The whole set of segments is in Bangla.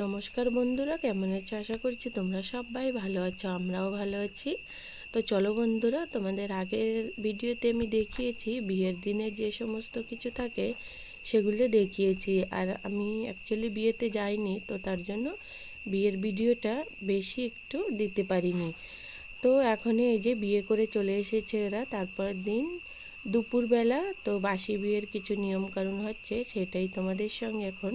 নমস্কার বন্ধুরা, কেমন আছো? আশা করছি তোমরা সবাই ভালো আছো, আমরাও ভালো আছি। তো চলো বন্ধুরা, তোমাদের আগের ভিডিওতে আমি দেখিয়েছি, বিয়ের দিনে যে সমস্ত কিছু থাকে সেগুলো দেখিয়েছি। আর আমি অ্যাকচুয়ালি বিয়েতে যাইনি, তো তার জন্য বিয়ের ভিডিওটা বেশি একটু দিতে পারিনি। তো এখন এই যে বিয়ে করে চলে এসেছে এরা তারপরের দিন দুপুরবেলা, তো বাসি বিয়ের কিছু নিয়মকানুন হচ্ছে, সেটাই তোমাদের সঙ্গে এখন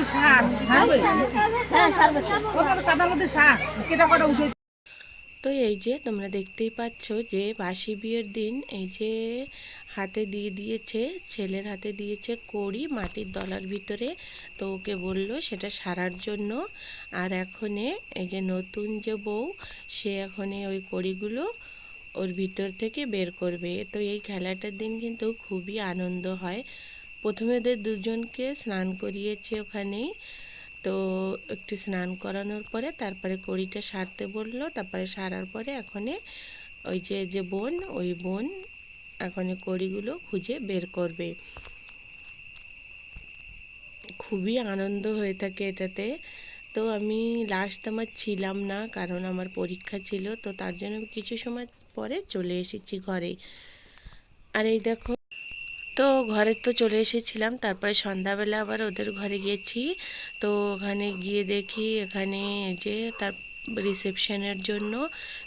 তো আগে যাও তো এই যে তোমরা দেখতেই পাচ্ছ যে বাসি বিয়ের দিন এই যে হাতে দিয়ে দিয়েছে ছেলের হাতে দিয়েছে কড়ি মাটির দলার ভিতরে। তো ওকে বলল সেটা সারার জন্য। আর এখনে এই যে নতুন যে বউ সে এখনে ওই কড়িগুলো ওর ভিতর থেকে বের করবে। তো এই খেলাটার দিন কিন্তু খুবই আনন্দ হয়। প্রথমে ওদের দুজনকে স্নান করিয়েছে ওখানেই। তো একটু স্নান করানোর পরে তারপরে কড়িটা সারতে বলল, তারপরে সারার পরে এখনে ওই যে যে বোন, ওই বোন এখন কড়িগুলো খুঁজে বের করবে। খুবই আনন্দ হয়ে থাকে এটাতে। তো আমি লাস্ট আমার ছিলাম না, কারণ আমার পরীক্ষা ছিল, তো তার জন্য কিছু সময় পরে চলে এসেছি ঘরে। আর এই দেখো তো ঘরে তো চলে এসেছিলাম, তারপরে সন্ধ্যাবেলা আবার ওদের ঘরে গেছি। তো ওখানে গিয়ে দেখি এখানে যে তার রিসেপশনের জন্য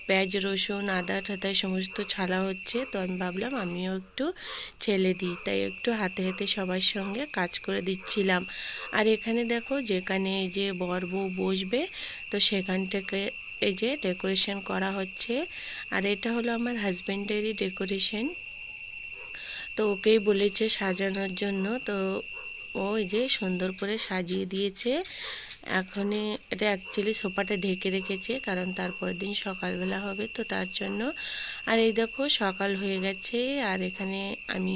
পেঁয়াজ, রসুন, আদা ঠাদা সমস্ত ছালা হচ্ছে। তো আমি ভাবলাম আমিও একটু ছেলে দিই, তাই একটু হাতে হাতে সবার সঙ্গে কাজ করে দিচ্ছিলাম। আর এখানে দেখো যেখানে যে বর বউ বসবে, তো সেখান থেকে এই যে ডেকোরেশন করা হচ্ছে। আর এটা হলো আমার হাজব্যান্ডেরই ডেকোরেশন তো ওকেই বলেছে সাজানোর জন্য। তো ও যে সুন্দর করে সাজিয়ে দিয়েছে। এখনই এটা অ্যাকচুয়ালি সোফাটা ঢেকে রেখেছে, কারণ তারপরের দিন সকালবেলা হবে তো তার জন্য। আর এই দেখো, সকাল হয়ে গেছে, আর এখানে আমি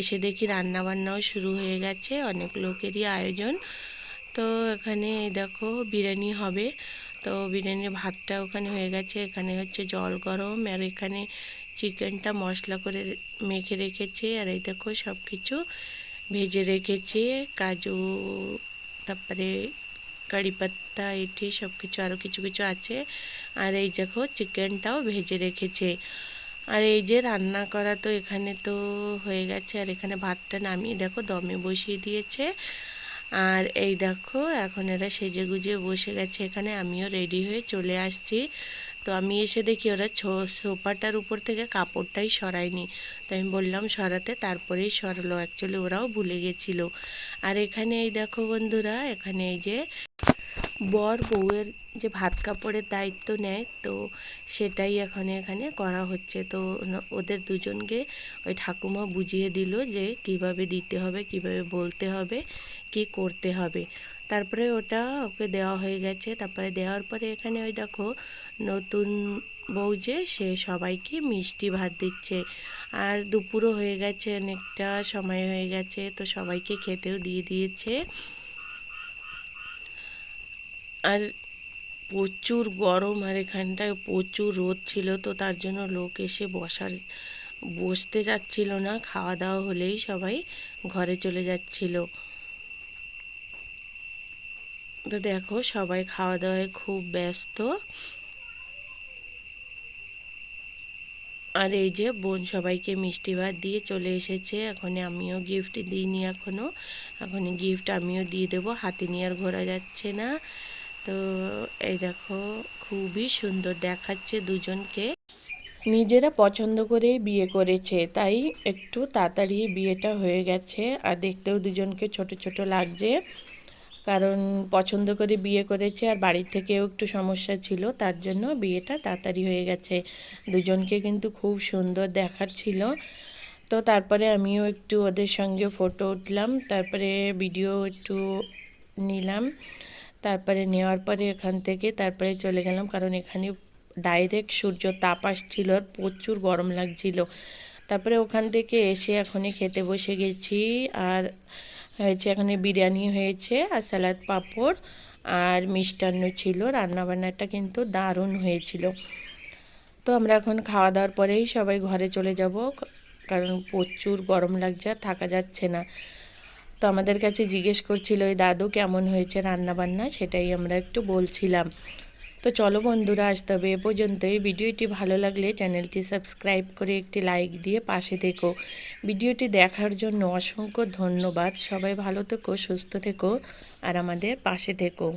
এসে দেখি রান্না বান্নাও শুরু হয়ে গেছে, অনেক লোকেরই আয়োজন। তো এখানে এই দেখো, বিরিয়ানি হবে। তো বিরিয়ানির ভাতটা ওখানে হয়ে গেছে, এখানে হচ্ছে জল গরম, আর এখানে চিকেনটা মশলা করে মেখে রেখেছে, আর এই দেখো সব কিছু ভেজে রেখেছে। কাজু, তারপরে কারি পাত্তা এটি সব কিছু আরও কিছু কিছু আছে। আর এই দেখো চিকেনটাও ভেজে রেখেছে। আর এই যে রান্না করা তো এখানে তো হয়ে গেছে, আর এখানে ভাতটা নামিয়ে দেখো দমে বসিয়ে দিয়েছে। আর এই দেখো এখন এরা সেজে গুজে বসে গেছে, এখানে আমিও রেডি হয়ে চলে আসছি। তো আমি এসে দেখি ওরা ছো, সোফাটার উপর থেকে কাপড়টাই সরায়নি। তো আমি বললাম, সরাতে। তারপরেই সরালো। অ্যাকচুয়ালি ওরাও ভুলে গেছিল। আর এখানে এই দেখো বন্ধুরা, এখানে এই যে বর বউয়ের যে ভাত কাপড়ের দায়িত্ব নেয়, তো সেটাই এখানে এখানে করা হচ্ছে। তো ওদের দুজনকে ওই ঠাকুমা বুঝিয়ে দিল যে কীভাবে দিতে হবে, কীভাবে বলতে হবে, কি করতে হবে। তারপরে ওটা ওকে দেওয়া হয়ে গেছে। তারপরে দেওয়ার পরে এখানে ওই দেখো নতুন বউ যে, সে সবাইকে মিষ্টি ভাত দিচ্ছে। আর দুপুরও হয়ে গেছে, অনেকটা সময় হয়ে গেছে, তো সবাইকে খেতেও দিয়ে দিয়েছে। আর প্রচুর গরম, আর এখানটায় প্রচুর রোদ ছিল, তো তার জন্য লোক এসে বসার, বসতে যাচ্ছিল না। খাওয়া দাওয়া হলেই সবাই ঘরে চলে যাচ্ছিল। তো দেখো, সবাই খাওয়া দাওয়ায় খুব ব্যস্ত। আর এই যে বোন সবাইকে মিষ্টি ভাত দিয়ে চলে এসেছে। এখন আমিও গিফট দিইনি এখনও এখন গিফট আমিও দিয়ে দেবো। হাতে নিয়ে আর ঘোরা যাচ্ছে না। তো এই দেখো, খুবই সুন্দর দেখাচ্ছে দুজনকে। নিজেরা পছন্দ করেই বিয়ে করেছে, তাই একটু তাড়াতাড়ি বিয়েটা হয়ে গেছে। আর দেখতেও দুজনকে ছোট ছোট লাগছে। কারণ পছন্দ করে বিয়ে করেছে আর বাড়ির থেকেও একটু সমস্যা ছিল, তার জন্য বিয়েটা তাড়াতাড়ি হয়ে গেছে। দুজনকে কিন্তু খুব সুন্দর দেখার ছিল তো তারপরে আমিও একটু ওদের সঙ্গে ফটো উঠলাম, তারপরে ভিডিও একটু নিলাম। তারপরে নেওয়ার পরে এখান থেকে তারপরে চলে গেলাম, কারণ এখানে ডাইরেক্ট সূর্য তাপ আসছিল আর প্রচুর গরম লাগছিল। তারপরে ওখান থেকে এসে এখনই খেতে বসে গেছি আর হয়েছে এখানে বিরিয়ানি হয়েছে আর স্যালাদ পাঁপড় আর মিষ্টান্ন ছিল। রান্নাবান্নাটা কিন্তু দারুণ হয়েছিল। তো আমরা এখন খাওয়া দাওয়ার পরেই সবাই ঘরে চলে যাব, কারণ প্রচুর গরম লাগছে থাকা যাচ্ছে না। তো আমাদের কাছে জিজ্ঞেস করছিল ওই দাদু কেমন হয়েছে রান্না বান্না সেটাই আমরা একটু বলছিলাম। তো চলো বন্ধুরা, আজ তবে এ পর্যন্তই। ভিডিওটি ভালো লাগলে চ্যানেলটি সাবস্ক্রাইব করে একটি লাইক দিয়ে পাশে দেখো ভিডিওটি দেখার জন্য অসংখ্য ধন্যবাদ। সবাই ভালো থেকো, সুস্থ থেকো, আর আমাদের পাশে থেকো।